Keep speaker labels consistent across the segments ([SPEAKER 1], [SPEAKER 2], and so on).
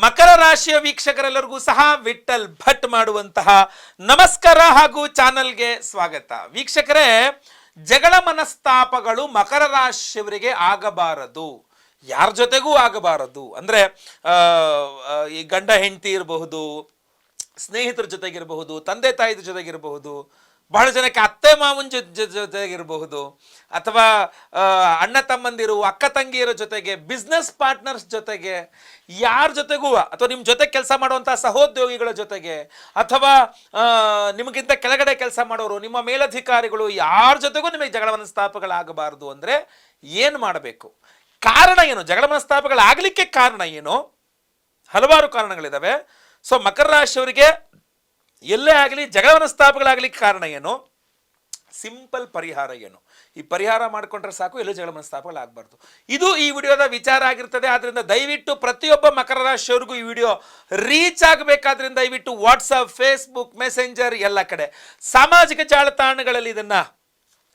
[SPEAKER 1] ಮಕರ ರಾಶಿಯ ವೀಕ್ಷಕರೆಲ್ಲರಿಗೂ ಸಹ ವಿಠಲ್ ಭಟ್ ಮಾಡುವಂತಹ ನಮಸ್ಕಾರ ಹಾಗೂ ಚಾನಲ್ಗೆ ಸ್ವಾಗತ. ವೀಕ್ಷಕರೇ, ಜಗಳ ಮನಸ್ತಾಪಗಳು ಮಕರ ರಾಶಿಯವರಿಗೆ ಆಗಬಾರದು. ಯಾರ ಜೊತೆಗೂ ಆಗಬಾರದು. ಅಂದ್ರೆ ಈ ಗಂಡ ಹೆಂಡತಿ ಇರಬಹುದು, ಸ್ನೇಹಿತರ ಜೊತೆಗಿರಬಹುದು, ತಂದೆ ತಾಯಿದ ಜೊತೆಗಿರಬಹುದು ಬಹಳ ಜನಕ್ಕೆ ಅತ್ತೆ ಮಾವನ ಜೊತೆಗಿರಬಹುದು. ಅಥವಾ ಅಣ್ಣ ತಮ್ಮಂದಿರು, ಅಕ್ಕ ತಂಗಿಯರ ಜೊತೆಗೆ ಬಿಸ್ನೆಸ್ ಪಾರ್ಟ್ನರ್ಸ್ ಜೊತೆಗೆ, ಯಾರ ಜೊತೆಗೂ, ಅಥವಾ ನಿಮ್ಮ ಜೊತೆ ಕೆಲಸ ಮಾಡುವಂಥ ಸಹೋದ್ಯೋಗಿಗಳ ಜೊತೆಗೆ, ಅಥವಾ ನಿಮಗಿಂತ ಕೆಳಗಡೆ ಕೆಲಸ ಮಾಡೋರು, ನಿಮ್ಮ ಮೇಲಧಿಕಾರಿಗಳು, ಯಾರ ಜೊತೆಗೂ ನಿಮಗೆ ಜಗಳ ಮನಸ್ತಾಪಗಳಾಗಬಾರದು ಅಂದರೆ ಏನು ಮಾಡಬೇಕು? ಕಾರಣ ಏನು? ಜಗಳ ಮನಸ್ತಾಪಗಳಾಗಲಿಕ್ಕೆ ಕಾರಣ ಏನು? ಹಲವಾರು ಕಾರಣಗಳಿದ್ದಾವೆ ಸೊ ಮಕರ ರಾಶಿಯವರಿಗೆ ಎಲ್ಲೇ ಆಗಲಿ ಜಗಳ ಮನಸ್ತಾಪಗಳಾಗಲಿಕ್ಕೆ ಕಾರಣ ಏನು? ಸಿಂಪಲ್ ಪರಿಹಾರ ಏನು? ಈ ಪರಿಹಾರ ಮಾಡಿಕೊಂಡ್ರೆ ಸಾಕು, ಎಲ್ಲೂ ಜಗಳ ಮನಸ್ತಾಪಗಳಾಗಬಾರ್ದು ಇದು ಈ ವಿಡಿಯೋದ ವಿಚಾರ ಆಗಿರ್ತದೆ. ಆದ್ದರಿಂದ ದಯವಿಟ್ಟು ಪ್ರತಿಯೊಬ್ಬ ಮಕರ ರಾಶಿಯವರಿಗೂ ಈ ವಿಡಿಯೋ ರೀಚ್ ಆಗಬೇಕಾದ್ರಿಂದ ದಯವಿಟ್ಟು ವಾಟ್ಸಪ್ ಫೇಸ್ಬುಕ್ ಮೆಸೆಂಜರ್ ಎಲ್ಲ ಕಡೆ ಸಾಮಾಜಿಕ ಜಾಲತಾಣಗಳಲ್ಲಿ ಇದನ್ನ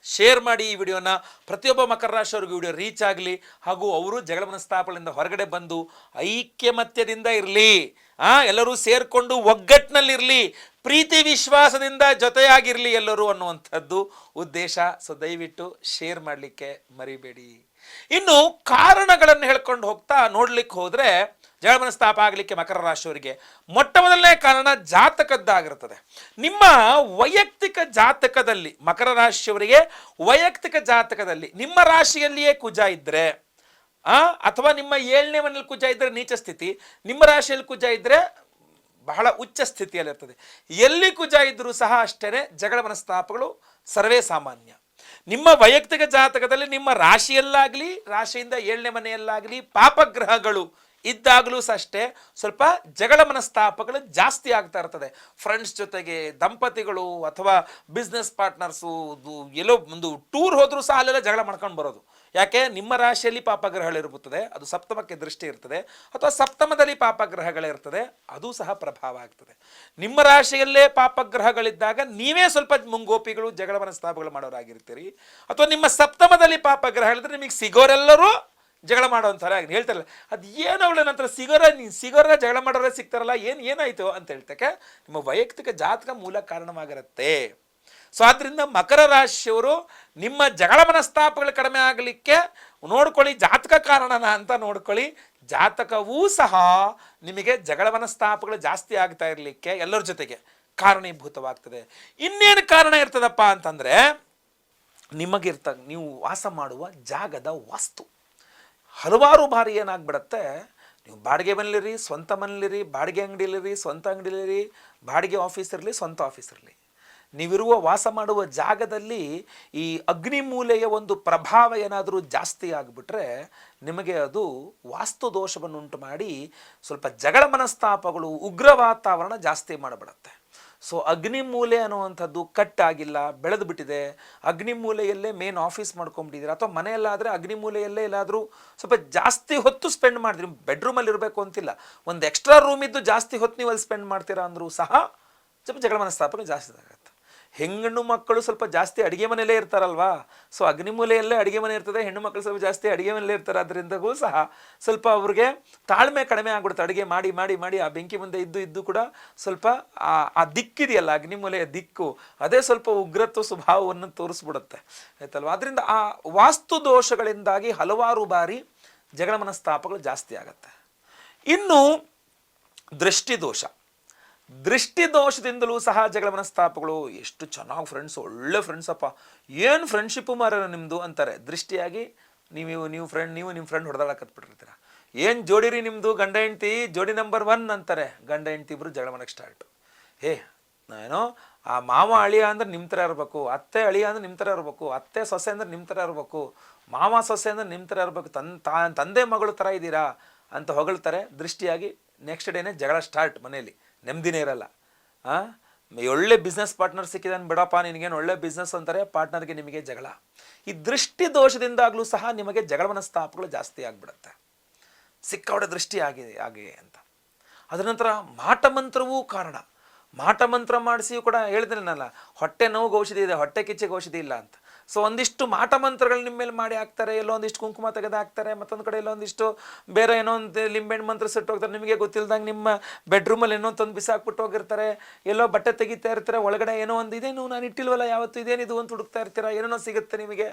[SPEAKER 1] ಶೇರ್ ಮಾಡಿ ಈ ವಿಡಿಯೋನ. ಪ್ರತಿಯೊಬ್ಬ ಮಕರ ರಾಶಿಯವ್ರಿಗೂ ವಿಡಿಯೋ ರೀಚ್ ಆಗಲಿ. ಹಾಗೂ ಅವರು ಜಗಳ ಮನಸ್ತಾಪಗಳಿಂದ ಹೊರಗಡೆ ಬಂದು ಐಕ್ಯಮತ್ಯದಿಂದ ಇರಲಿ. ಆ, ಎಲ್ಲರೂ ಸೇರಿಕೊಂಡು ಒಗ್ಗಟ್ಟಿನಲ್ಲಿರಲಿ, ಪ್ರೀತಿ ವಿಶ್ವಾಸದಿಂದ ಜೊತೆಯಾಗಿರಲಿ ಎಲ್ಲರೂ ಅನ್ನುವಂಥದ್ದು ಉದ್ದೇಶ. ಸೊ ದಯವಿಟ್ಟು ಶೇರ್ ಮಾಡಲಿಕ್ಕೆ ಮರಿಬೇಡಿ. ಇನ್ನು ಕಾರಣಗಳನ್ನು ಹೇಳ್ಕೊಂಡು ಹೋಗ್ತಾ ನೋಡ್ಲಿಕ್ಕೆ ಹೋದ್ರೆ ಜಳಮನ ಸ್ಥಾಪ ಆಗಲಿಕ್ಕೆ ಮಕರ ರಾಶಿಯವರಿಗೆ ಮೊಟ್ಟ ಮೊದಲನೇ ಕಾರಣ ಜಾತಕದ್ದಾಗಿರುತ್ತದೆ ನಿಮ್ಮ ವೈಯಕ್ತಿಕ ಜಾತಕದಲ್ಲಿ, ಮಕರ ರಾಶಿಯವರಿಗೆ ವೈಯಕ್ತಿಕ ಜಾತಕದಲ್ಲಿ ನಿಮ್ಮ ರಾಶಿಯಲ್ಲಿಯೇ ಕುಜ ಇದ್ರೆ ಆ? ಅಥವಾ ನಿಮ್ಮ ಏಳನೇ ಮನೇಲಿ ಕುಜ ಇದ್ರೆ ನೀಚ ಸ್ಥಿತಿ, ನಿಮ್ಮ ರಾಶಿಯಲ್ಲಿ ಕುಜ ಇದ್ರೆ ಬಹಳ ಉಚ್ಚ ಸ್ಥಿತಿಯಲ್ಲಿರ್ತದೆ ಎಲ್ಲಿ ಕುಜ ಇದ್ರೂ ಸಹ ಅಷ್ಟೇ ಜಗಳ ಮನಸ್ತಾಪಗಳು ಸರ್ವೇ ಸಾಮಾನ್ಯ. ನಿಮ್ಮ ವೈಯಕ್ತಿಕ ಜಾತಕದಲ್ಲಿ ನಿಮ್ಮ ರಾಶಿಯಲ್ಲಾಗಲಿ, ರಾಶಿಯಿಂದ ಏಳನೇ ಮನೆಯಲ್ಲಾಗಲಿ ಪಾಪಗ್ರಹಗಳು ಇದ್ದಾಗಲೂ ಸಹ ಅಷ್ಟೇ ಸ್ವಲ್ಪ ಜಗಳ ಮನಸ್ತಾಪಗಳು ಜಾಸ್ತಿ ಆಗ್ತಾ ಇರ್ತದೆ. ಫ್ರೆಂಡ್ಸ್ ಜೊತೆಗೆ ದಂಪತಿಗಳು ಅಥವಾ ಬಿಸ್ನೆಸ್ ಪಾರ್ಟ್ನರ್ಸು ಎಲ್ಲೋ ಒಂದು ಟೂರ್ ಹೋದರೂ ಸಹ ಅಲ್ಲೆಲ್ಲ ಜಗಳ ಮಾಡ್ಕೊಂಡು ಬರೋದು. ಯಾಕೆ? ನಿಮ್ಮ ರಾಶಿಯಲ್ಲಿ ಪಾಪಗ್ರಹಗಳಿರುತ್ತದೆ ಅದು ಸಪ್ತಮಕ್ಕೆ ದೃಷ್ಟಿ ಇರ್ತದೆ, ಅಥವಾ ಸಪ್ತಮದಲ್ಲಿ ಪಾಪಗ್ರಹಗಳಿರ್ತದೆ ಅದು ಸಹ ಪ್ರಭಾವ ಆಗ್ತದೆ. ನಿಮ್ಮ ರಾಶಿಯಲ್ಲೇ ಪಾಪಗ್ರಹಗಳಿದ್ದಾಗ ನೀವೇ ಸ್ವಲ್ಪ ಮುಂಗೋಪಿಗಳು ಜಗಳ ಮನಸ್ತಾಪಗಳು ಮಾಡೋರಾಗಿರ್ತೀರಿ. ಅಥವಾ ನಿಮ್ಮ ಸಪ್ತಮದಲ್ಲಿ ಪಾಪಗ್ರಹಗಳಿದ್ರೆ ನಿಮಗೆ ಸಿಗೋರೆಲ್ಲರೂ ಜಗಳ ಮಾಡೋಂಥರ ಹೇಳ್ತಾರಲ್ಲ, ಅದು ಏನು ಅವಳ ನಂತರ ಸಿಗೋರ, ನೀನು ಸಿಗೋರ, ಜಗಳ ಮಾಡೋರೇ ಸಿಗ್ತಾರಲ್ಲ, ಏನು ಏನಾಯಿತು ಅಂತ ಹೇಳ್ತಕ್ಕೆ ನಿಮ್ಮ ವೈಯಕ್ತಿಕ ಜಾತಕ ಮೂಲ ಕಾರಣವಾಗಿರುತ್ತೆ. ಸೊ ಆದ್ದರಿಂದ ಮಕರ ರಾಶಿಯವರು ನಿಮ್ಮ ಜಗಳ ಮನಸ್ತಾಪಗಳು ಕಡಿಮೆ ಆಗಲಿಕ್ಕೆ ನೋಡ್ಕೊಳ್ಳಿ ಜಾತಕ ಕಾರಣನ ಅಂತ ನೋಡ್ಕೊಳ್ಳಿ. ಜಾತಕವೂ ಸಹ ನಿಮಗೆ ಜಗಳ ಮನಸ್ತಾಪಗಳು ಜಾಸ್ತಿ ಆಗ್ತಾ ಇರಲಿಕ್ಕೆ ಎಲ್ಲರ ಜೊತೆಗೆ ಕಾರಣೀಭೂತವಾಗ್ತದೆ. ಇನ್ನೇನು ಕಾರಣ ಇರ್ತದಪ್ಪ ಅಂತಂದರೆ ನಿಮಗಿರ್ತ ನೀವು ವಾಸ ಮಾಡುವ ಜಾಗದ ವಾಸ್ತು. ಹಲವಾರು ಬಾರಿ ಏನಾಗ್ಬಿಡತ್ತೆ, ನೀವು ಬಾಡಿಗೆ ಮನೇಲಿರಿ ಸ್ವಂತ ಮನೇಲಿರಿ ಬಾಡಿಗೆ ಅಂಗಡಿಲಿರಿ ಸ್ವಂತ ಅಂಗಡಿಲಿರಿ ಬಾಡಿಗೆ ಆಫೀಸ್ ಇರಲಿ, ಸ್ವಂತ ಆಫೀಸ್ ಇರಲಿ. ನೀವಿರುವ ವಾಸ ಮಾಡುವ ಜಾಗದಲ್ಲಿ ಈ ಅಗ್ನಿಮೂಲೆಯ ಒಂದು ಪ್ರಭಾವ ಏನಾದರೂ ಜಾಸ್ತಿ ಆಗಿಬಿಟ್ರೆ ನಿಮಗೆ ಅದು ವಾಸ್ತು ದೋಷವನ್ನುಂಟು ಮಾಡಿ ಸ್ವಲ್ಪ ಜಗಳ ಮನಸ್ತಾಪಗಳು, ಉಗ್ರ ವಾತಾವರಣ ಜಾಸ್ತಿ ಮಾಡಿಬಿಡತ್ತೆ. ಸೊ ಅಗ್ನಿಮೂಲೆ ಅನ್ನುವಂಥದ್ದು ಕಟ್ ಆಗಿಲ್ಲ ಬೆಳೆದು ಬಿಟ್ಟಿದೆ ಅಗ್ನಿಮೂಲೆಯಲ್ಲೇ ಮೇನ್ ಆಫೀಸ್ ಮಾಡ್ಕೊಂಡ್ಬಿಟ್ಟಿದ್ದೀರಾ ಅಥವಾ ಮನೆಯಲ್ಲಾದರೆ ಅಗ್ನಿಮೂಲೆಯಲ್ಲೇ ಎಲ್ಲಾದರೂ ಸ್ವಲ್ಪ ಜಾಸ್ತಿ ಹೊತ್ತು ಸ್ಪೆಂಡ್ ಮಾಡಿದ್ರಿ ಬೆಡ್ರೂಮಲ್ಲಿ ಇರಬೇಕು ಅಂತಿಲ್ಲ. ಒಂದು ಎಕ್ಸ್ಟ್ರಾ ರೂಮ್ ಇದ್ದು ಜಾಸ್ತಿ ಹೊತ್ತು ನೀವು ಅಲ್ಲಿ ಸ್ಪೆಂಡ್ ಮಾಡ್ತೀರಾ ಅಂದರೂ ಸಹ ಸ್ವಲ್ಪ ಜಗಳ ಮನಸ್ತಾಪನೆ ಜಾಸ್ತಿ ಆಗುತ್ತೆ ಹೆಣ್ಣು ಮಕ್ಕಳು ಸ್ವಲ್ಪ ಜಾಸ್ತಿ ಅಡುಗೆ ಮನೆಯಲ್ಲೇ ಇರ್ತಾರಲ್ವಾ? ಸೊ ಅಗ್ನಿಮೂಲೆಯಲ್ಲೇ ಅಡುಗೆ ಮನೆ ಇರ್ತದೆ, ಹೆಣ್ಣು ಮಕ್ಕಳು ಸ್ವಲ್ಪ ಜಾಸ್ತಿ ಅಡುಗೆ ಮನೆಯಲ್ಲೇ ಇರ್ತಾರೆ ಅದರಿಂದಗೂ ಸಹ ಸ್ವಲ್ಪ ಅವ್ರಿಗೆ ತಾಳ್ಮೆ ಕಡಿಮೆ ಆಗ್ಬಿಡುತ್ತೆ. ಅಡುಗೆ ಮಾಡಿ ಮಾಡಿ ಮಾಡಿ, ಆ ಬೆಂಕಿ ಮುಂದೆ ಇದ್ದು ಇದ್ದು ಕೂಡ ಸ್ವಲ್ಪ ಆ ದಿಕ್ಕಿದೆಯಲ್ಲ ಅಗ್ನಿಮೂಲೆಯ ದಿಕ್ಕು, ಅದೇ ಸ್ವಲ್ಪ ಉಗ್ರತ್ವ ಸ್ವಭಾವವನ್ನು ತೋರಿಸ್ಬಿಡುತ್ತೆ. ಆಯ್ತಲ್ವಾ? ಅದರಿಂದ ಆ ವಾಸ್ತು ದೋಷಗಳಿಂದಾಗಿ ಹಲವಾರು ಬಾರಿ ಜಗಳ ಮನಸ್ತಾಪಗಳು ಜಾಸ್ತಿ ಆಗುತ್ತೆ. ಇನ್ನು ದೃಷ್ಟಿದೋಷ. ದೃಷ್ಟಿ ದೋಷದಿಂದಲೂ ಸಹ ಜಗಳ ಮನಸ್ತಾಪಗಳು ಎಷ್ಟು ಚೆನ್ನಾಗಿ ಫ್ರೆಂಡ್ಸ್ ಒಳ್ಳೆ ಫ್ರೆಂಡ್ಸ್ ಅಪ್ಪ. ಏನು ಫ್ರೆಂಡ್ಶಿಪ್ಪು ಮಾರ ನಿಮ್ಮದು ಅಂತಾರೆ. ದೃಷ್ಟಿಯಾಗಿ ನೀವು ನೀವು ಫ್ರೆಂಡ್ ನೀವು ನಿಮ್ಮ ಫ್ರೆಂಡ್ ಹೊಡೆದಾಡಕತ್ಬಿಟ್ಟಿರ್ತೀರ ಏನು ಜೋಡಿರಿ ನಿಮ್ಮದು ಗಂಡ ಹೆಂಡ್ತಿ? ಜೋಡಿ ನಂಬರ್ ಒನ್ ಅಂತಾರೆ. ಗಂಡ ಹೆಂಡ್ತಿ ಇಬ್ಬರು ಜಗಳ ಮನೆಗೆ ಸ್ಟಾರ್ಟ್ ಹೇ ಏನೋ ಆ ಮಾವ ಅಳಿಯ ಅಂದ್ರೆ ನಿಮ್ಮ ಥರ ಇರಬೇಕು. ಅತ್ತೆ ಅಳಿಯ ಅಂದ್ರೆ ನಿಮ್ಮ ಥರ ಇರಬೇಕು. ಅತ್ತೆ ಸೊಸೆ ಅಂದ್ರೆ ನಿಮ್ಮ ಥರ ಇರಬೇಕು. ಮಾವ ಸೊಸೆ ಅಂದ್ರೆ ನಿಮ್ಮ ಥರ ಇರಬೇಕು. ತನ್ ತಂದೆ ಮಗಳು ಥರ ಇದ್ದೀರಾ ಅಂತ ಹೊಗಳ್ತಾರೆ. ದೃಷ್ಟಿಯಾಗಿ ನೆಕ್ಸ್ಟ್ ಡೇನೇ ಜಗಳ ಸ್ಟಾರ್ಟ್ ಮನೆಯಲ್ಲಿ. ನೆಮ್ಮದಿನೇ ಇರಲ್ಲ. ಆ? ಒಳ್ಳೆ ಬಿಸ್ನೆಸ್ ಪಾರ್ಟ್ನರ್ ಸಿಕ್ಕಿದಾನೆ ಬಿಡಪ್ಪ, ನಿನಗೇನು ಒಳ್ಳೆ ಬಿಸ್ನೆಸ್ ಅಂತಾರೆ ಪಾರ್ಟ್ನರ್ಗೆ ನಿಮಗೆ ಜಗಳ. ಈ ದೃಷ್ಟಿ ದೋಷದಿಂದಾಗಲೂ ಸಹ ನಿಮಗೆ ಜಗಳ ಮನಸ್ತಾಪಗಳು ಜಾಸ್ತಿ ಆಗಿಬಿಡುತ್ತೆ. ಸಿಕ್ಕವಡೆ ದೃಷ್ಟಿ ಆಗಿದೆ ಆಗಿದೆ ಅಂತ. ಅದರ ನಂತರ ಮಾಟಮಂತ್ರವೂ ಕಾರಣ. ಮಾಟಮಂತ್ರ ಮಾಡಿಸಿಯೂ ಕೂಡ ಹೇಳಿದ್ರೇನಲ್ಲ ಹೊಟ್ಟೆ ನೋವು ಔಷಧಿ ಇದೆ, ಹೊಟ್ಟೆ ಕಿಚ್ಚಿಗೆ ಔಷಧಿ ಇಲ್ಲ ಅಂತ. ಸೊ ಒಂದಿಷ್ಟು ಮಾಟ ಮಂತ್ರಗಳು ನಿಮ್ಮ ಮೇಲೆ ಮಾಡಿ ಹಾಕ್ತಾರೆ, ಎಲ್ಲೋ ಒಂದಿಷ್ಟು ಕುಂಕುಮ ತೆಗೆದು ಹಾಕ್ತಾರೆ, ಮತ್ತೊಂದು ಕಡೆ ಎಲ್ಲೋ ಒಂದಿಷ್ಟು ಬೇರೆ ಏನೋ ಒಂದು ಲಿಂಬೆಹಣ್ಣು ಮಂತ್ರ ಸುಟ್ಟು ಹೋಗ್ತಾರೆ, ನಿಮಗೆ ಗೊತ್ತಿಲ್ದಂಗೆ ನಿಮ್ಮ ಬೆಡ್ರೂಮಲ್ಲಿ ಏನೋ ತಂದು ಬಿಸಾಕ್ಬಿಟ್ಟು ಹೋಗಿರ್ತಾರೆ, ಎಲ್ಲೋ ಬಟ್ಟೆ ತೆಗಿತಾ ಇರ್ತಾರೆ, ಒಳಗಡೆ ಏನೋ ಒಂದು ಇದೇನು ನಾನು ಇಟ್ಟಿಲ್ವಲ್ಲ, ಯಾವತ್ತು ಇದೇನಿದು ಅಂತ ಹುಡುಕ್ತಾ ಇರ್ತೀರಾ ಏನೇನೋ ಸಿಗುತ್ತೆ ನಿಮಗೆ.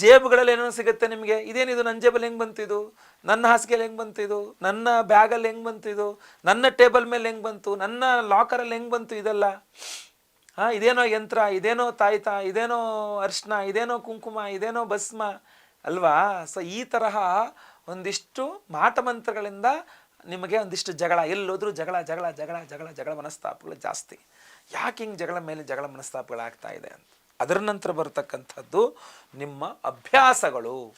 [SPEAKER 1] ಜೇಬುಗಳಲ್ಲಿ ಏನೋ ಸಿಗುತ್ತೆ ನಿಮಗೆ ಇದೇನಿದು ನನ್ನ ಜೇಬಲ್ಲಿ ಹೆಂಗೆ ಬಂತಿದು ನನ್ನ ಹಾಸಿಗೆಯಲ್ಲಿ ಹೆಂಗೆ ಬಂತಿದು ನನ್ನ ಬ್ಯಾಗಲ್ಲಿ ಹೆಂಗೆ ಬಂತಿದು ನನ್ನ ಟೇಬಲ್ ಮೇಲೆ ಹೆಂಗೆ ಬಂತು? ನನ್ನ ಲಾಕರಲ್ಲಿ ಹೆಂಗೆ ಬಂತು ಇದೆಲ್ಲ? ಹಾಂ, ಇದೇನೋ ಯಂತ್ರ, ಇದೇನೋ ತಾಯ್ತ, ಇದೇನೋ ಅರ್ಶನ ಇದೇನೋ ಕುಂಕುಮ, ಇದೇನೋ ಭಸ್ಮ ಅಲ್ವಾ? ಸೊ ಈ ತರಹ ಒಂದಿಷ್ಟು ಮಾಟಮಂತ್ರಗಳಿಂದ ನಿಮಗೆ ಒಂದಿಷ್ಟು ಜಗಳ, ಎಲ್ಲೋದ್ರೂ ಜಗಳ ಜಗಳ ಜಗಳ ಜಗಳ ಜಗಳ ಮನಸ್ತಾಪಗಳು ಜಾಸ್ತಿ. ಯಾಕೆ ಹಿಂಗೆ ಜಗಳ ಮೇಲೆ ಜಗಳ ಮನಸ್ತಾಪಗಳಾಗ್ತಾ ಇದೆ ಅಂತ? ಅದರ ನಂತರ ಬರತಕ್ಕಂಥದ್ದು ನಿಮ್ಮ ಅಭ್ಯಾಸಗಳು.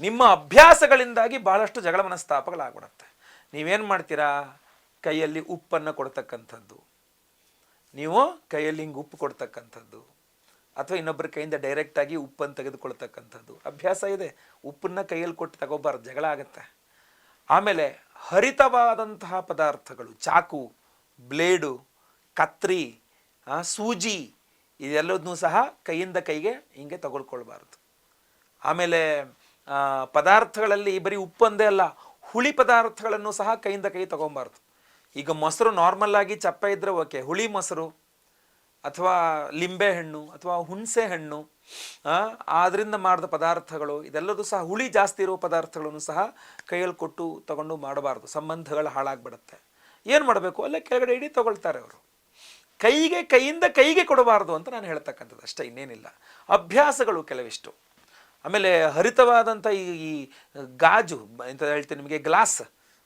[SPEAKER 1] ನಿಮ್ಮ ಅಭ್ಯಾಸಗಳಿಂದಾಗಿ ಭಾಳಷ್ಟು ಜಗಳ ಮನಸ್ತಾಪಗಳಾಗ್ಬಿಡುತ್ತೆ. ನೀವೇನು ಮಾಡ್ತೀರಾ? ಕೈಯಲ್ಲಿ ಉಪ್ಪನ್ನು ಕೊಡ್ತಕ್ಕಂಥದ್ದು. ನೀವು ಕೈಯಲ್ಲಿ ಹಿಂಗೆ ಉಪ್ಪು ಕೊಡ್ತಕ್ಕಂಥದ್ದು ಅಥವಾ ಇನ್ನೊಬ್ಬರ ಕೈಯಿಂದ ಡೈರೆಕ್ಟಾಗಿ ಉಪ್ಪನ್ನು ತೆಗೆದುಕೊಳ್ತಕ್ಕಂಥದ್ದು. ಅಭ್ಯಾಸ ಇದೆ. ಉಪ್ಪನ್ನ ಕೈಯಲ್ಲಿ ಕೊಟ್ಟು ತಗೋಬಾರ್ದು. ಜಗಳ ಆಗುತ್ತೆ. ಆಮೇಲೆ ಹರಿತವಾದಂತಹ ಪದಾರ್ಥಗಳು, ಚಾಕು, ಬ್ಲೇಡು, ಕತ್ರಿ ಸೂಜಿ ಇದೆಲ್ಲದನ್ನೂ ಸಹ ಕೈಯಿಂದ ಕೈಗೆ ಹಿಂಗೆ ತಗೊಳ್ಕೊಳ್ಬಾರ್ದು. ಆಮೇಲೆ ಪದಾರ್ಥಗಳಲ್ಲಿ ಬರೀ ಉಪ್ಪೊಂದೇ ಅಲ್ಲ, ಹುಳಿ ಪದಾರ್ಥಗಳನ್ನು ಸಹ ಕೈಯಿಂದ ಕೈ ತಗೊಬಾರ್ದು ಈಗ ಮೊಸರು ನಾರ್ಮಲ್ ಆಗಿ ಚಪ್ಪ ಇದ್ರೆ ಓಕೆ ಹುಳಿ ಮೊಸರು ಅಥವಾ ಲಿಂಬೆ ಹಣ್ಣು ಅಥವಾ ಹುಣಸೆ ಹಣ್ಣು ಆದ್ರಿಂದ ಮಾಡಿದ ಪದಾರ್ಥಗಳು, ಇದೆಲ್ಲದೂ ಸಹ ಹುಳಿ ಜಾಸ್ತಿ ಇರೋ ಪದಾರ್ಥಗಳನ್ನು ಸಹ ಕೈಯಲ್ಲಿ ಕೊಟ್ಟು ತಗೊಂಡು ಮಾಡಬಾರ್ದು. ಸಂಬಂಧಗಳು ಹಾಳಾಗ್ಬಿಡುತ್ತೆ. ಏನು ಮಾಡಬೇಕು? ಅಲ್ಲೇ ಕೆಳಗಡೆ ಇಡೀ ತಗೊಳ್ತಾರೆ ಅವರು. ಕೈಗೆ, ಕೈಯಿಂದ ಕೈಗೆ ಕೊಡಬಾರ್ದು ಅಂತ ನಾನು ಹೇಳ್ತಕ್ಕಂಥದ್ದು. ಅಷ್ಟೇ, ಇನ್ನೇನಿಲ್ಲ. ಅಭ್ಯಾಸಗಳು ಕೆಲವಿಷ್ಟು. ಆಮೇಲೆ ಹರಿತವಾದಂಥ ಈ ಗಾಜು ಅಂತ ಹೇಳ್ತೀನಿ ನಿಮಗೆ, ಗ್ಲಾಸ್.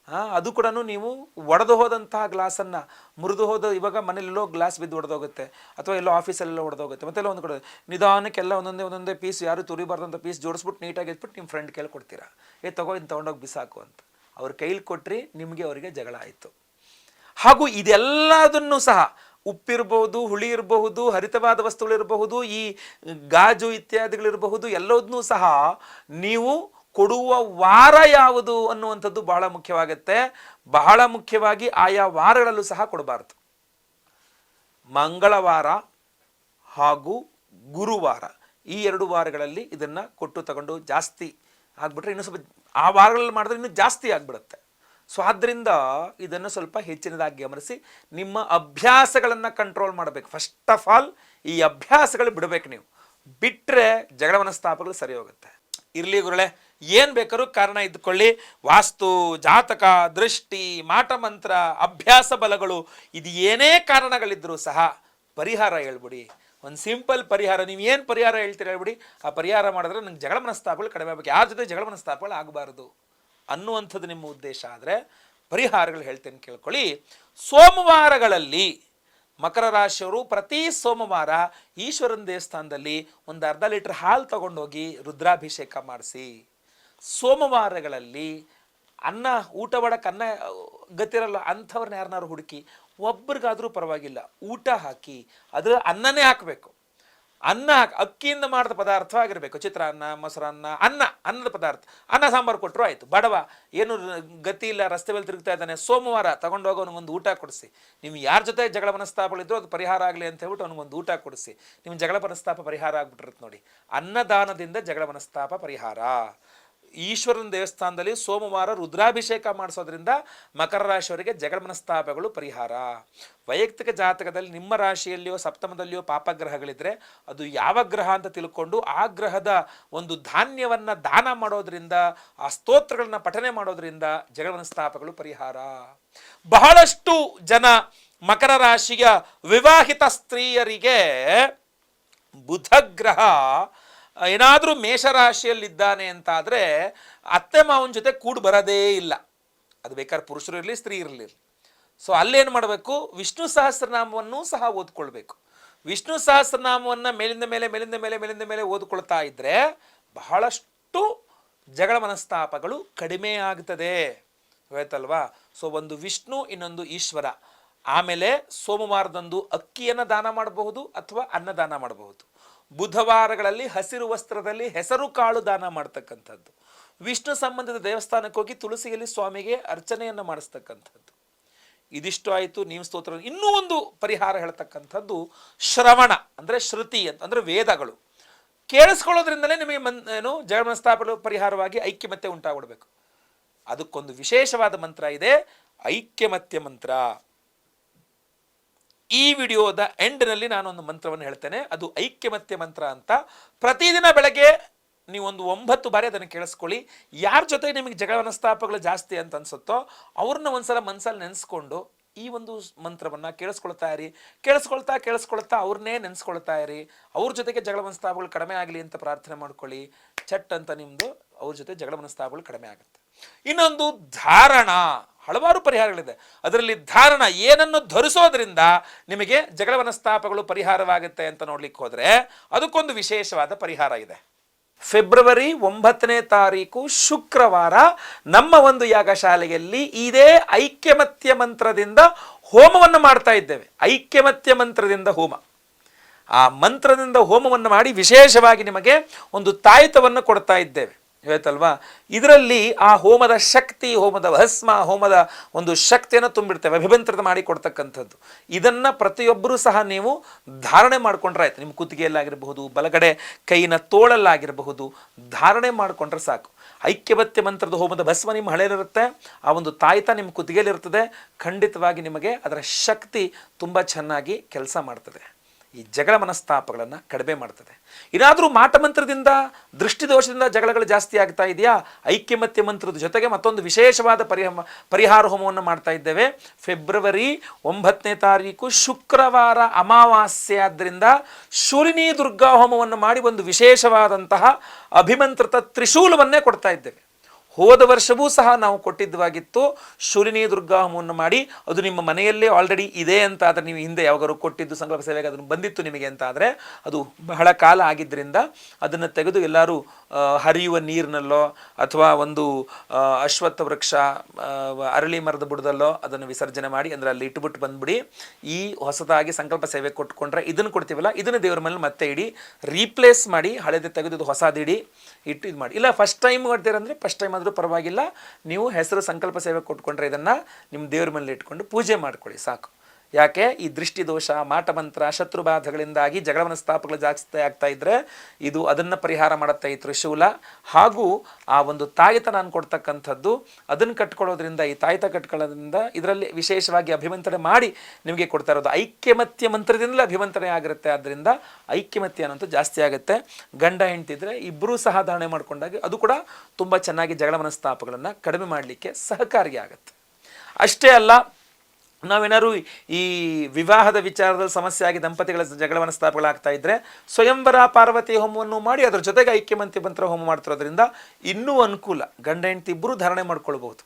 [SPEAKER 1] ಅದು ಕೂಡ ನೀವು ಒಡೆದು ಹೋದಂತಹ ಗ್ಲಾಸನ್ನು ಮುರಿದು ಹೋದ ಇವಾಗ ಮನೇಲೆಲ್ಲೋ ಗ್ಲಾಸ್ ಬಿದ್ದು ಒಡೆದೋಗುತ್ತೆ ಅಥವಾ ಎಲ್ಲೋ ಆಫೀಸಲ್ಲೆಲ್ಲ ಒಡೆದೋಗುತ್ತೆ. ಮತ್ತೆಲ್ಲ ಒಂದು ಕಡೆ ನಿಧಾನಕ್ಕೆಲ್ಲ ಒಂದೊಂದೇ ಒಂದೊಂದೇ ಪೀಸ್ ಯಾರು ತುರಿಬಾರ್ದಂಥ ಪೀಸ್ ಜೋಡಿಸ್ಬಿಟ್ಟು ನೀಟಾಗಿ ಎತ್ಬಿಟ್ಟು ನಿಮ್ಮ ಫ್ರೆಂಡ್ ಕೈಲಿ ಕೊಡ್ತೀರಾ? ಏ, ತಗೋ ಇನ್ನು ತೊಗೊಂಡೋಗಿ ಬಿಸಾಕು ಅಂತ. ಅವ್ರ ಕೈಲಿ ಕೊಟ್ರಿ, ನಿಮಗೆ ಅವರಿಗೆ ಜಗಳ ಆಯಿತು. ಹಾಗೂ ಇದೆಲ್ಲದನ್ನು ಸಹ ಉಪ್ಪಿರಬಹುದು ಹುಳಿ ಇರಬಹುದು ಹರಿತವಾದ ವಸ್ತುಗಳಿರಬಹುದು, ಈ ಗಾಜು ಇತ್ಯಾದಿಗಳಿರಬಹುದು, ಎಲ್ಲದನ್ನೂ ಸಹ ನೀವು ಕೊಡುವ ವಾರ ಯಾವುದು ಅನ್ನುವಂಥದ್ದು ಬಹಳ ಮುಖ್ಯವಾಗುತ್ತೆ. ಬಹಳ ಮುಖ್ಯವಾಗಿ ಆಯಾ ವಾರಗಳಲ್ಲೂ ಸಹ ಕೊಡಬಾರದು. ಮಂಗಳವಾರ ಹಾಗೂ ಗುರುವಾರ ಈ ಎರಡು ವಾರಗಳಲ್ಲಿ ಇದನ್ನು ಕೊಟ್ಟು ತಗೊಂಡು ಜಾಸ್ತಿ ಆಗ್ಬಿಟ್ರೆ ಇನ್ನೂ ಸ್ವಲ್ಪ ಆ ವಾರಗಳಲ್ಲಿ ಮಾಡಿದ್ರೆ ಇನ್ನೂ ಜಾಸ್ತಿ ಆಗ್ಬಿಡುತ್ತೆ. ಸೊ ಆದ್ದರಿಂದ ಇದನ್ನು ಸ್ವಲ್ಪ ಹೆಚ್ಚಿನದಾಗಿ ಗಮನಿಸಿ ನಿಮ್ಮ ಅಭ್ಯಾಸಗಳನ್ನು ಕಂಟ್ರೋಲ್ ಮಾಡಬೇಕು. ಫಸ್ಟ್ ಆಫ್ ಆಲ್ ಈ ಅಭ್ಯಾಸಗಳು ಬಿಡಬೇಕು ನೀವು. ಬಿಟ್ಟರೆ ಜಗಳ ಮನಸ್ತಾಪಗಳು ಸರಿ ಹೋಗುತ್ತೆ. ಇರಲಿ ಗುರುಳೆ ಏನು ಬೇಕಾದ್ರೂ ಕಾರಣ ಇದ್ಕೊಳ್ಳಿ. ವಾಸ್ತು, ಜಾತಕ, ದೃಷ್ಟಿ ಮಾಟಮಂತ್ರ ಅಭ್ಯಾಸ ಬಲಗಳು, ಇದು ಏನೇ ಕಾರಣಗಳಿದ್ದರೂ ಸಹ ಪರಿಹಾರ ಹೇಳ್ಬಿಡಿ. ಒಂದು ಸಿಂಪಲ್ ಪರಿಹಾರ, ನೀವು ಏನು ಪರಿಹಾರ ಹೇಳ್ತೀರಾ ಹೇಳ್ಬಿಡಿ. ಆ ಪರಿಹಾರ ಮಾಡಿದ್ರೆ ನಂಗೆ ಜಗಳ ಮನಸ್ತಾಪಗಳು ಕಡಿಮೆ ಆಗಬೇಕು. ಯಾರ ಜೊತೆ ಜಗಳ ಮನಸ್ತಾಪಗಳು ಆಗಬಾರ್ದು ಅನ್ನುವಂಥದ್ದು ನಿಮ್ಮ ಉದ್ದೇಶ ಆದರೆ ಪರಿಹಾರಗಳು ಹೇಳ್ತೇನೆ ಕೇಳ್ಕೊಳ್ಳಿ. ಸೋಮವಾರಗಳಲ್ಲಿ ಮಕರ ರಾಶಿಯವರು ಪ್ರತಿ ಸೋಮವಾರ ಈಶ್ವರನ ದೇವಸ್ಥಾನದಲ್ಲಿ ಒಂದು ಅರ್ಧ ಲೀಟ್ರ್ ಹಾಲು ತಗೊಂಡೋಗಿ ರುದ್ರಾಭಿಷೇಕ ಮಾಡಿಸಿ. ಸೋಮವಾರಗಳಲ್ಲಿ ಅನ್ನ, ಊಟ ಮಾಡಕ್ಕೆ ಅನ್ನ ಗತಿರಲ್ಲ ಅಂಥವ್ರನ್ನ ಯಾರನ್ನಾರು ಹುಡುಕಿ ಒಬ್ರಿಗಾದರೂ ಪರವಾಗಿಲ್ಲ. ಊಟ ಹಾಕಿ ಅದು ಅನ್ನನೇ ಹಾಕಬೇಕು. ಅನ್ನ ಹಾಕಿ, ಅಕ್ಕಿಯಿಂದ ಮಾಡಿದ ಪದಾರ್ಥ ಆಗಿರಬೇಕು ಚಿತ್ರಾನ್ನ ಮೊಸರನ್ನ ಅನ್ನ ಅನ್ನದ ಪದಾರ್ಥ. ಅನ್ನ, ಸಾಂಬಾರು ಕೊಟ್ಟರು ಆಯಿತು. ಬಡವ ಏನು ಗತಿ ಇಲ್ಲ, ರಸ್ತೆ ಮೇಲೆ ತಿರುಗ್ತಾ ಇದ್ದಾನೆ, ಸೋಮವಾರ ತಗೊಂಡೋಗಿ ಅವ್ನಿಗೊಂದು ಊಟ ಕೊಡಿಸಿ. ನೀವು ಯಾರ ಜೊತೆ ಜಗಳ ಮನಸ್ತಾಪಗಳಿದ್ರು ಅದು ಪರಿಹಾರ ಆಗಲಿ ಅಂತ ಹೇಳ್ಬಿಟ್ಟು ಅವ್ನಿಗೊಂದು ಊಟ ಕೊಡಿಸಿ. ನಿಮ್ಮ ಜಗಳ ಮನಸ್ತಾಪ ಪರಿಹಾರ ಆಗ್ಬಿಟ್ಟಿರುತ್ತೆ ನೋಡಿ. ಅನ್ನದಾನದಿಂದ ಜಗಳ ಮನಸ್ತಾಪ ಪರಿಹಾರ. ಈಶ್ವರನ ದೇವಸ್ಥಾನದಲ್ಲಿ ಸೋಮವಾರ ರುದ್ರಾಭಿಷೇಕ ಮಾಡಿಸೋದ್ರಿಂದ ಮಕರ ರಾಶಿಯವರಿಗೆ ಜಗಳ ಮನಸ್ತಾಪಗಳು ಪರಿಹಾರ. ವೈಯಕ್ತಿಕ ಜಾತಕದಲ್ಲಿ ನಿಮ್ಮ ರಾಶಿಯಲ್ಲಿಯೋ, ಸಪ್ತಮದಲ್ಲಿಯೋ ಪಾಪಗ್ರಹಗಳಿದ್ರೆ ಅದು ಯಾವ ಗ್ರಹ ಅಂತ ತಿಳ್ಕೊಂಡು ಆ ಗ್ರಹದ ಒಂದು ಧಾನ್ಯವನ್ನು ದಾನ ಮಾಡೋದ್ರಿಂದ, ಆ ಸ್ತೋತ್ರಗಳನ್ನ ಪಠನೆ ಮಾಡೋದ್ರಿಂದ ಜಗಳ ಮನಸ್ತಾಪಗಳು ಪರಿಹಾರ. ಬಹಳಷ್ಟು ಜನ ಮಕರ ರಾಶಿಯ ವಿವಾಹಿತ ಸ್ತ್ರೀಯರಿಗೆ ಬುಧ ಗ್ರಹ ಏನಾದರೂ ಮೇಷರಾಶಿಯಲ್ಲಿದ್ದಾನೆ ಅಂತಾದರೆ ಅತ್ತೆ ಮಾವನ ಜೊತೆ ಕೂಡಿ ಬರೋದೇ ಇಲ್ಲ. ಅದು ಬೇಕಾದ್ರೆ ಪುರುಷರು ಇರಲಿ, ಸ್ತ್ರೀ ಇರಲಿ. ಸೊ ಅಲ್ಲೇನು ಮಾಡಬೇಕು? ವಿಷ್ಣು ಸಹಸ್ರನಾಮವನ್ನು ಸಹ ಓದ್ಕೊಳ್ಬೇಕು. ವಿಷ್ಣು ಸಹಸ್ರನಾಮವನ್ನು ಮೇಲಿಂದ ಮೇಲೆ ಮೇಲಿಂದ ಮೇಲೆ ಮೇಲಿಂದ ಮೇಲೆ ಓದ್ಕೊಳ್ತಾ ಇದ್ದರೆ ಬಹಳಷ್ಟು ಜಗಳ ಮನಸ್ತಾಪಗಳು ಕಡಿಮೆ ಆಗ್ತದೆ. ಹೇಳ್ತಲ್ವಾ ಸೊ ಒಂದು ವಿಷ್ಣು, ಇನ್ನೊಂದು ಈಶ್ವರ. ಆಮೇಲೆ ಸೋಮವಾರದಂದು ಅಕ್ಕಿಯನ್ನು ದಾನ ಮಾಡಬಹುದು ಅಥವಾ ಅನ್ನದಾನ ಮಾಡಬಹುದು. ಬುಧವಾರಗಳಲ್ಲಿ ಹಸಿರು ವಸ್ತ್ರದಲ್ಲಿ ಹೆಸರು ಕಾಳು ದಾನ ಮಾಡ್ತಕ್ಕಂಥದ್ದು. ವಿಷ್ಣು ಸಂಬಂಧಿತ ದೇವಸ್ಥಾನಕ್ಕೆ ಹೋಗಿ ತುಳಸಿಯಲ್ಲಿ ಸ್ವಾಮಿಗೆ ಅರ್ಚನೆಯನ್ನು ಮಾಡಿಸ್ತಕ್ಕಂಥದ್ದು. ಇದಿಷ್ಟು ಆಯಿತು, ನೀವು ಸ್ತೋತ್ರ. ಇನ್ನೂ ಒಂದು ಪರಿಹಾರ ಹೇಳ್ತಕ್ಕಂಥದ್ದು, ಶ್ರವಣ, ಅಂದರೆ ಶ್ರುತಿ ಅಂತ, ಅಂದರೆ ವೇದಗಳು. ಕೇಳಿಸ್ಕೊಳ್ಳೋದ್ರಿಂದಲೇ ನಿಮಗೆ ಮನ್, ಏನು ಜಗಳ ಮನಸ್ತಾಪಗಳು ಪರಿಹಾರವಾಗಿ ಐಕ್ಯಮತ್ಯ ಉಂಟಾಗ್ಬಿಡ್ಬೇಕು. ಅದಕ್ಕೊಂದು ವಿಶೇಷವಾದ ಮಂತ್ರ ಇದೆ, ಐಕ್ಯಮತ್ಯ ಮಂತ್ರ. ಈ ವಿಡಿಯೋದ ಎಂಡ್ನಲ್ಲಿ ನಾನೊಂದು ಮಂತ್ರವನ್ನು ಹೇಳ್ತೇನೆ. ಅದು ಐಕ್ಯಮತ್ಯ ಮಂತ್ರ ಅಂತ. ಪ್ರತಿದಿನ ಬೆಳಗ್ಗೆ ನೀವೊಂದು ಒಂಬತ್ತು ಬಾರಿ ಅದನ್ನು ಕೇಳಿಸ್ಕೊಳ್ಳಿ. ಯಾರ ಜೊತೆ ನಿಮಗೆ ಜಗಳ ಮನಸ್ತಾಪಗಳು ಜಾಸ್ತಿ ಅಂತ ಅನ್ಸುತ್ತೋ ಅವ್ರನ್ನ ಒಂದ್ಸಲ ಮನಸ್ಸಲ್ಲಿ ನೆನೆಸ್ಕೊಂಡು ಈ ಒಂದು ಮಂತ್ರವನ್ನು ಕೇಳಿಸ್ಕೊಳ್ತಾ ಇರಿ. ಕೇಳಿಸ್ಕೊಳ್ತಾ ಕೇಳಿಸ್ಕೊಳ್ತಾ ಅವ್ರನ್ನೇ ನೆನೆಸ್ಕೊಳ್ತಾ ಇರಿ. ಅವ್ರ ಜೊತೆಗೆ ಜಗಳ ಮನಸ್ತಾಪಗಳು ಕಡಿಮೆ ಆಗಲಿ ಅಂತ ಪ್ರಾರ್ಥನೆ ಮಾಡ್ಕೊಳ್ಳಿ. ಚಟ್ ಅಂತ ನಿಮ್ಮದು ಅವ್ರ ಜೊತೆ ಜಗಳ ಮನಸ್ತಾಪಗಳು ಕಡಿಮೆ ಆಗುತ್ತೆ. ಇನ್ನೊಂದು ಧಾರಣ. ಹಲವಾರು ಪರಿಹಾರಗಳಿದೆ. ಅದರಲ್ಲಿ ಧಾರಣ ಏನನ್ನು ಧರಿಸೋದ್ರಿಂದ ನಿಮಗೆ ಜಗಳ ಮನಸ್ತಾಪಗಳು ಪರಿಹಾರವಾಗುತ್ತೆ ಅಂತ ನೋಡ್ಲಿಕ್ಕೆ ಹೋದರೆ ಅದಕ್ಕೊಂದು ವಿಶೇಷವಾದ ಪರಿಹಾರ ಇದೆ. ಫೆಬ್ರವರಿ ಒಂಬತ್ತನೇ ತಾರೀಕು ಶುಕ್ರವಾರ ನಮ್ಮ ಒಂದು ಯಾಗಶಾಲೆಯಲ್ಲಿ ಇದೇ ಐಕ್ಯಮತ್ಯ ಮಂತ್ರದಿಂದ ಹೋಮವನ್ನು ಮಾಡ್ತಾ ಇದ್ದೇವೆ. ಐಕ್ಯಮತ್ಯ ಮಂತ್ರದಿಂದ ಹೋಮ. ಆ ಮಂತ್ರದಿಂದ ಹೋಮವನ್ನು ಮಾಡಿ ವಿಶೇಷವಾಗಿ ನಿಮಗೆ ಒಂದು ತಾಯಿತವನ್ನು ಕೊಡ್ತಾ ಇದ್ದೇವೆ. ಇವತ್ತಲ್ವಾ ಇದರಲ್ಲಿ ಆ ಹೋಮದ ಶಕ್ತಿ, ಹೋಮದ ಭಸ್ಮ, ಹೋಮದ ಒಂದು ಶಕ್ತಿಯನ್ನು ತುಂಬಿಡ್ತೇವೆ, ಅಭಿಮಂತ್ರಿತ ಮಾಡಿ ಕೊಡ್ತಕ್ಕಂಥದ್ದು. ಇದನ್ನು ಪ್ರತಿಯೊಬ್ಬರೂ ಸಹ ನೀವು ಧಾರಣೆ ಮಾಡಿಕೊಂಡ್ರೆ ಆಯ್ತು. ನಿಮ್ಮ ಕುತ್ತಿಗೆಯಲ್ಲಾಗಿರಬಹುದು, ಬಲಗಡೆ ಕೈನ ತೋಳಲ್ಲಾಗಿರಬಹುದು, ಧಾರಣೆ ಮಾಡಿಕೊಂಡ್ರೆ ಸಾಕು. ಐಕ್ಯವತ್ಯ ಮಂತ್ರದ ಹೋಮದ ಭಸ್ಮ ನಿಮ್ಮ ಹಳೆಯಲ್ಲಿರುತ್ತೆ ಆ ಒಂದು ತಾಯ್ತ ನಿಮ್ಮ ಕುತ್ತಿಗೆಯಲ್ಲಿರ್ತದೆ, ಖಂಡಿತವಾಗಿ ನಿಮಗೆ ಅದರ ಶಕ್ತಿ ತುಂಬ ಚೆನ್ನಾಗಿ ಕೆಲಸ ಮಾಡ್ತದೆ. ಈ ಜಗಳ ಮನಸ್ತಾಪಗಳನ್ನು ಕಡಿಮೆ ಮಾಡ್ತದೆ. ಏನಾದರೂ ಮಾಟಮಂತ್ರದಿಂದ, ದೃಷ್ಟಿದೋಷದಿಂದ ಜಗಳಗಳು ಜಾಸ್ತಿ ಆಗ್ತಾ ಇದೆಯಾ? ಐಕ್ಯಮತ್ಯ ಮಂತ್ರದ ಜೊತೆಗೆ ಮತ್ತೊಂದು ವಿಶೇಷವಾದ ಪರಿಹ ಪರಿಹಾರ ಹೋಮವನ್ನು ಮಾಡ್ತಾ ಇದ್ದೇವೆ. ಫೆಬ್ರವರಿ ಒಂಬತ್ತನೇ ತಾರೀಕು, ಶುಕ್ರವಾರ ಅಮಾವಾಸ್ಯೆ ಆದ್ದರಿಂದ ಶೂಲಿನಿ ದುರ್ಗಾ ಹೋಮವನ್ನು ಮಾಡಿ ಒಂದು ವಿಶೇಷವಾದಂತಹ ಅಭಿಮಂತ್ರಿತ ತ್ರಿಶೂಲವನ್ನೇ ಕೊಡ್ತಾ ಇದ್ದೇವೆ. ಹೋದ ವರ್ಷವೂ ಸಹ ನಾವು ಕೊಟ್ಟಿದ್ದವಾಗಿತ್ತು. ಶೂಲಿನಿ ದುರ್ಗಾ ಹೋಮವನ್ನು ಮಾಡಿ, ಅದು ನಿಮ್ಮ ಮನೆಯಲ್ಲೇ ಆಲ್ರೆಡಿ ಇದೆ ಅಂತ ಆದರೆ ನೀವು ಹಿಂದೆ ಯಾವಾಗಾರು ಕೊಟ್ಟಿದ್ದು ಸಂಕಲ್ಪ ಸೇವೆಗೆ ಅದನ್ನು ಬಂದಿತ್ತು ನಿಮಗೆ ಅಂತ ಆದರೆ ಅದು ಬಹಳ ಕಾಲ ಆಗಿದ್ದರಿಂದ ಅದನ್ನು ತೆಗೆದು ಎಲ್ಲರೂ ಹರಿಯುವ ನೀರಿನಲ್ಲೋ ಅಥವಾ ಒಂದು ಅಶ್ವತ್ಥ ವೃಕ್ಷ ಅರಳಿ ಮರದ ಬುಡದಲ್ಲೋ ಅದನ್ನು ವಿಸರ್ಜನೆ ಮಾಡಿ ಅಂದರೆ ಅಲ್ಲಿ ಇಟ್ಟುಬಿಟ್ಟು ಬಂದ್ಬಿಡಿ. ಈ ಹೊಸದಾಗಿ ಸಂಕಲ್ಪ ಸೇವೆ ಕೊಟ್ಕೊಂಡ್ರೆ ಇದನ್ನು ಕೊಡ್ತೀವಲ್ಲ, ಇದನ್ನು ದೇವರ ಮೇಲೆ ಮತ್ತೆ ಇಡಿ ರೀಪ್ಲೇಸ್ ಮಾಡಿ, ಹಳೆದು ತೆಗೆದು ಹೊಸದಿಡಿ, ಇಟ್ಟು ಇದು ಮಾಡಿ ಇಲ್ಲ ಫಸ್ಟ್ ಟೈಮ್ ಮಾಡ್ತೀರಂದ್ರೆ ಫಸ್ಟ್ ಟೈಮ್ ಆದರೂ ಪರವಾಗಿಲ್ಲ. ನೀವು ಹೆಸರು ಸಂಕಲ್ಪ ಸೇವೆ ಕೊಟ್ಕೊಂಡ್ರೆ ಇದನ್ನು ನಿಮ್ಮ ದೇವ್ರ ಮೇಲೆ ಇಟ್ಕೊಂಡು ಪೂಜೆ ಮಾಡ್ಕೊಳ್ಳಿ ಸಾಕು. ಯಾಕೆ? ಈ ದೃಷ್ಟಿ ದೋಷ ಮಾಟಮಂತ್ರ, ಶತ್ರುಬಾಧಗಳಿಂದಾಗಿ ಜಗಳ ಮನಸ್ತಾಪಗಳು ಜಾಸ್ತಿ ಆಗ್ತಾ ಇದ್ರೆ ಇದು ಅದನ್ನು ಪರಿಹಾರ ಮಾಡುತ್ತೆ ಈ ತ್ರಿಶೂಲ. ಹಾಗೂ ಆ ಒಂದು ತಾಯಿತ ನಾನು ಕೊಡ್ತಕ್ಕಂಥದ್ದು ಅದನ್ನು ಕಟ್ಕೊಳ್ಳೋದ್ರಿಂದ, ಈ ತಾಯಿತ ಕಟ್ಕೊಳ್ಳೋದ್ರಿಂದ ಇದರಲ್ಲಿ ವಿಶೇಷವಾಗಿ ಅಭಿಮಂತ್ರಣೆ ಮಾಡಿ ನಿಮಗೆ ಕೊಡ್ತಾ ಇರೋದು. ಐಕ್ಯಮತ್ಯ ಮಂತ್ರದಿಂದಲೇ ಅಭಿಮಂತ್ರಣೆ ಆಗಿರುತ್ತೆ. ಆದ್ದರಿಂದ ಐಕ್ಯಮತ್ಯ ಅನ್ನೋದು ಜಾಸ್ತಿ ಆಗುತ್ತೆ. ಗಂಡ ಹೆಂಡ್ತಿದ್ರೆ ಇಬ್ಬರೂ ಸಹ ಧಾರಣೆ ಮಾಡ್ಕೊಂಡಾಗ ಅದು ಕೂಡ ತುಂಬ ಚೆನ್ನಾಗಿ ಜಗಳ ಮನಸ್ತಾಪಗಳನ್ನು ಕಡಿಮೆ ಮಾಡಲಿಕ್ಕೆ ಸಹಕಾರಿಯಾಗುತ್ತೆ. ಅಷ್ಟೇ ಅಲ್ಲ ನಾವೇನಾದ್ರು ಈ ವಿವಾಹದ ವಿಚಾರದಲ್ಲಿ ಆಗಿ ದಂಪತಿಗಳ ಜಗಳವನ್ನು ಸ್ಥಾಪಗಳಾಗ್ತಾ ಇದ್ರೆ ಸ್ವಯಂವರ ಪಾರ್ವತಿ ಹೋಮವನ್ನು ಮಾಡಿ ಅದರ ಜೊತೆಗೆ ಐಕ್ಯಮಂತ್ಯ ಮಂತ್ರ ಹೋಮ ಮಾಡ್ತಿರೋದ್ರಿಂದ ಇನ್ನೂ ಅನುಕೂಲ. ಗಂಡ ಹೆಂಡತಿ ಇಬ್ಬರು ಧಾರಣೆ ಮಾಡ್ಕೊಳ್ಬಹುದು.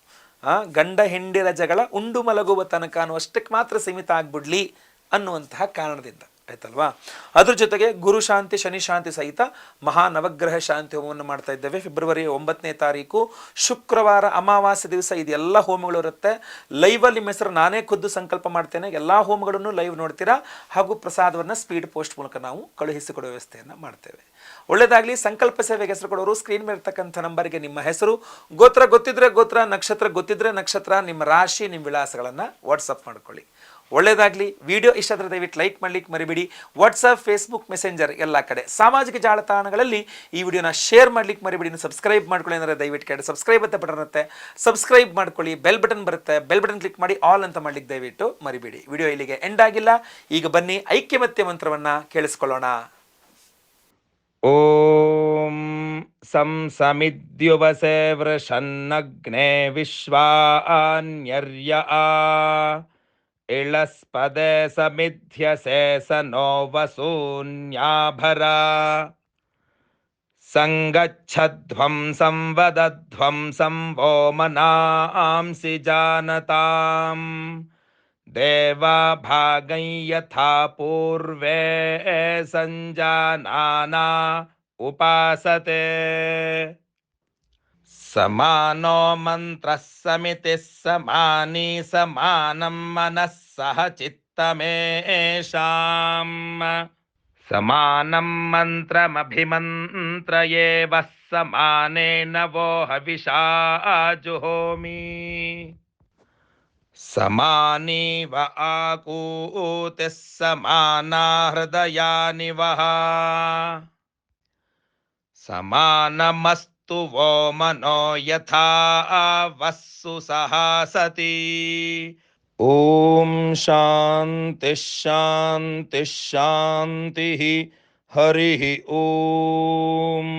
[SPEAKER 1] ಗಂಡ ಹೆಂಡಿರ ಜಗಳ ಉಂಡು ಮಲಗುವ ತನಕ ಅನ್ನುವಷ್ಟಕ್ಕೆ ಮಾತ್ರ ಸೀಮಿತ ಆಗ್ಬಿಡ್ಲಿ ಅನ್ನುವಂತಹ ಕಾರಣದಿಂದ. ಆಯ್ತಲ್ವಾ? ಅದ್ರ ಜೊತೆಗೆ ಗುರು ಶಾಂತಿ, ಶನಿ ಶಾಂತಿ ಸಹಿತ ಮಹಾ ನವಗ್ರಹ ಶಾಂತಿ ಹೋಮವನ್ನು ಮಾಡ್ತಾ ಇದ್ದೇವೆ. ಫೆಬ್ರವರಿ ಒಂಬತ್ತನೇ ತಾರೀಕು, ಶುಕ್ರವಾರ ಅಮಾವಾಸ್ಯ ದಿವಸ ಇದೆಲ್ಲ ಹೋಮಗಳು ಇರುತ್ತೆ. ಲೈವಲ್ಲಿ ನಿಮ್ಮ ಹೆಸರು ನಾನೇ ಖುದ್ದು ಸಂಕಲ್ಪ ಮಾಡ್ತೇನೆ. ಎಲ್ಲ ಹೋಮಗಳನ್ನು ಲೈವ್ ನೋಡ್ತೀರಾ? ಹಾಗೂ ಪ್ರಸಾದವನ್ನು ಸ್ಪೀಡ್ ಪೋಸ್ಟ್ ಮೂಲಕ ನಾವು ಕಳುಹಿಸಿಕೊಡುವ ವ್ಯವಸ್ಥೆಯನ್ನು ಮಾಡ್ತೇವೆ. ಒಳ್ಳೆಯದಾಗಲಿ ಸಂಕಲ್ಪ ಸೇವೆಗೆ ಹೆಸರು ಕೊಡೋರು ಸ್ಕ್ರೀನ್ ಮೇಲೆ ಇರ್ತಕ್ಕಂಥ ನಂಬರ್ಗೆ ನಿಮ್ಮ ಹೆಸರು. ಗೋತ್ರ ಗೊತ್ತಿದ್ರೆ ಗೋತ್ರ, ನಕ್ಷತ್ರ ಗೊತ್ತಿದ್ರೆ ನಕ್ಷತ್ರ. ನಿಮ್ಮ ರಾಶಿ, ನಿಮ್ಮ ವಿಳಾಸಗಳನ್ನು ವಾಟ್ಸಪ್ ಮಾಡ್ಕೊಳ್ಳಿ. ಒಳ್ಳೆಯದಾಗಲಿ ವಿಡಿಯೋ ಇಷ್ಟ ಆದರೆ ದಯವಿಟ್ಟು ಲೈಕ್ ಮಾಡ್ಲಿಕ್ಕೆ ಮರಿಬೇಡಿ. ವಾಟ್ಸಪ್ ಫೇಸ್ಬುಕ್ ಮೆಸೆಂಜರ್ ಎಲ್ಲ ಕಡೆ. ಸಾಮಾಜಿಕ ಜಾಲತಾಣಗಳಲ್ಲಿ ಈ ವಿಡಿಯೋನ ಶೇರ್ ಮಾಡ್ಲಿಕ್ಕೆ ಮರಿಬೇಡಿ. ಸಬ್ಸ್ಕ್ರೈಬ್ ಮಾಡ್ಕೊಳ್ಳಿ ಅಂದರೆ ದಯವಿಟ್ಟು ಕಡೆ ಸಬ್ಸ್ಕ್ರೈಬ್ ಅಂತ ಬಟನ್ ಇರುತ್ತೆ. ಸಬ್ಸ್ಕ್ರೈಬ್ ಮಾಡ್ಕೊಳ್ಳಿ. ಬೆಲ್ ಬಟನ್ ಬರುತ್ತೆ. ಬೆಲ್ ಬಟನ್ ಕ್ಲಿಕ್ ಮಾಡಿ ಆಲ್ ಅಂತ ಮಾಡ್ಲಿಕ್ಕೆ ದಯವಿಟ್ಟು ಮರಿಬೇಡಿ. ವಿಡಿಯೋ ಇಲ್ಲಿಗೆ ಎಂಡ್ ಆಗಿಲ್ಲ. ಈಗ ಬನ್ನಿ ಐಕ್ಯಮತ್ಯ ಮಂತ್ರವನ್ನ ಕೇಳಿಸ್ಕೊಳ್ಳೋಣ.
[SPEAKER 2] ಓಂ ಸಂ ಸಮಿದ್ಯುವಸೆ ವೃಷನ್ನಗ್ನೆ ವಿಶ್ವಾನ್ಯರ್ಯ. ಆ इळस्पदे समिध्यसे स नो वसून्याभरा सङ्गच्छध्वं संवदध्वं संवो मनांसि जानताम्। देवाभागं यथा पूर्वे सञ्जानाना उपासते समानो मन्त्रः समितिः समानी समानं मनः सह चित्तमेषाम्। समानं मन्त्रमभिमन्त्रये वः समानेन वो हविषा जुहोमि। समानीव आकूतिः समाना हृदयानि वः समानमस्तु वो मनो यथा वस्सु सहासति ॐ शान्तिः शान्तिः हरिः ॐ